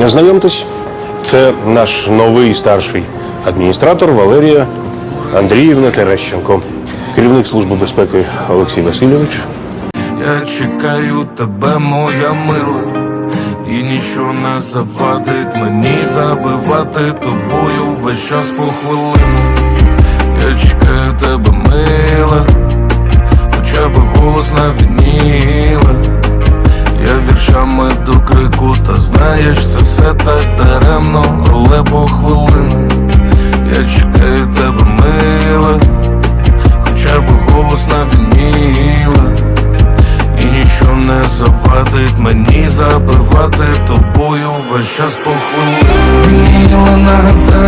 Знайомтесь, це наш новий старший адміністратор Валерія Андріївна Терещенко, керівник Служби безпеки Олексій Васильович. Я чекаю тебе, моя мила, і ніщо не завадить мені забивати тобою весь час по хвилину. Я чекаю тебе, мила, хоча б голос не відніла. Віршами до крику, та знаєш, це все так даремно, але по хвилину. Я чекаю тебе, мила, хоча б голос не відніла. І нічого не завадить мені забивати тобою весь час по хвилину Міла нагадаю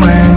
man